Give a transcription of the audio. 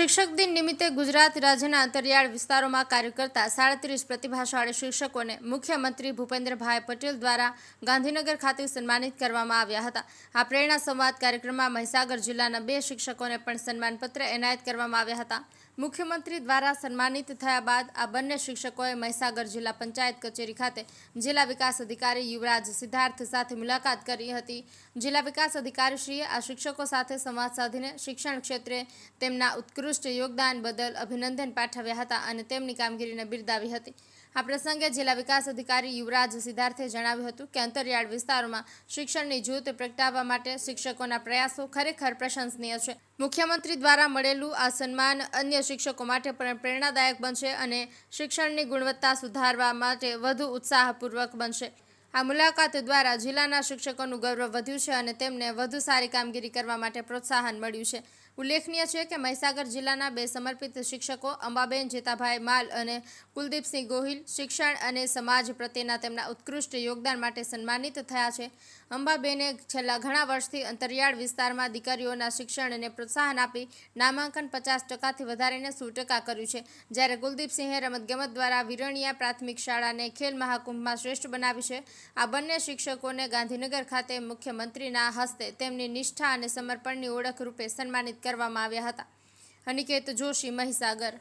શિક્ષક દિન નિમિત્તે ગુજરાત રાજ્યના અંતરિયાળ વિસ્તારોમાં કાર્ય કરતા સાડત્રીસ પ્રતિભાશાળી શિક્ષકોને મુખ્યમંત્રી ભૂપેન્દ્રભાઈ પટેલ દ્વારા ગાંધીનગર ખાતે સન્માનિત કરવામાં આવ્યા હતા. આ પ્રેરણા સંવાદ કાર્યક્રમમાં મહીસાગર જિલ્લાના બે શિક્ષકોને પણ સન્માનપત્ર એનાયત કરવામાં આવ્યા હતા. મુખ્યમંત્રી દ્વારા સન્માનિત થયા બાદ આ બંને શિક્ષકોએ મહીસાગર જિલ્લા પંચાયત કચેરી ખાતે જિલ્લા વિકાસ અધિકારી યુવરાજ સિદ્ધાર્થ સાથે મુલાકાત કરી હતી. જિલ્લા વિકાસ અધિકારીશ્રીએ આ શિક્ષકો સાથે સંવાદ સાધીને શિક્ષણ ક્ષેત્રે તેમના ઉત્કૃષ્ટ યોગદાન બદલ અભિનંદન પાઠવ્યા હતા અને તેમની કામગીરીને બિરદાવી હતી. આ પ્રસંગે જિલ્લા વિકાસ અધિકારી યુવરાજ સિદ્ધાર્થે જણાવ્યું હતું કે અંતરિયાળ વિસ્તારોમાં શિક્ષણની જૂથ પ્રગટાવવા માટે શિક્ષકોના પ્રયાસો ખરેખર પ્રશંસનીય છે. મુખ્યમંત્રી દ્વારા મળેલું આ સન્માન અન્ય શિક્ષકો માટે પણ પ્રેરણાદાયક બનશે અને શિક્ષણની ગુણવત્તા સુધારવા માટે વધુ ઉત્સાહપૂર્વક બનશે. આ મુલાકાત દ્વારા જિલ્લાના શિક્ષકોનું ગૌરવ વધ્યું છે અને તેમને વધુ સારી કામગીરી કરવા માટે પ્રોત્સાહન મળ્યું છે. ઉલ્લેખનીય છે કે મહીસાગર જિલ્લાના બે સમર્પિત શિક્ષકો, અંબાબેન જેતાભાઈ માલ અને કુલદીપસિંહ ગોહિલ, શિક્ષણ અને સમાજ પ્રત્યેના તેમના ઉત્કૃષ્ટ યોગદાન માટે સન્માનિત થયા છે. અંબાબેને છેલ્લા ઘણા વર્ષથી અંતરિયાળ વિસ્તારમાં દીકરીઓના શિક્ષણને પ્રોત્સાહન આપી નામાંકન પચાસ ટકાથી વધારીને સો ટકા કર્યું છે. જ્યારે કુલદીપસિંહે રમતગમત દ્વારા વિરણિયા પ્રાથમિક શાળાને ખેલ મહાકુંભમાં શ્રેષ્ઠ બનાવી છે. આ બંને શિક્ષકોને ગાંધીનગર ખાતે મુખ્યમંત્રીના હસ્તે તેમની નિષ્ઠા અને સમર્પણની ઓળખ રૂપે સન્માનિત કરવામાં આવ્યા હતા. અનિકેત જોશી મહીસાગર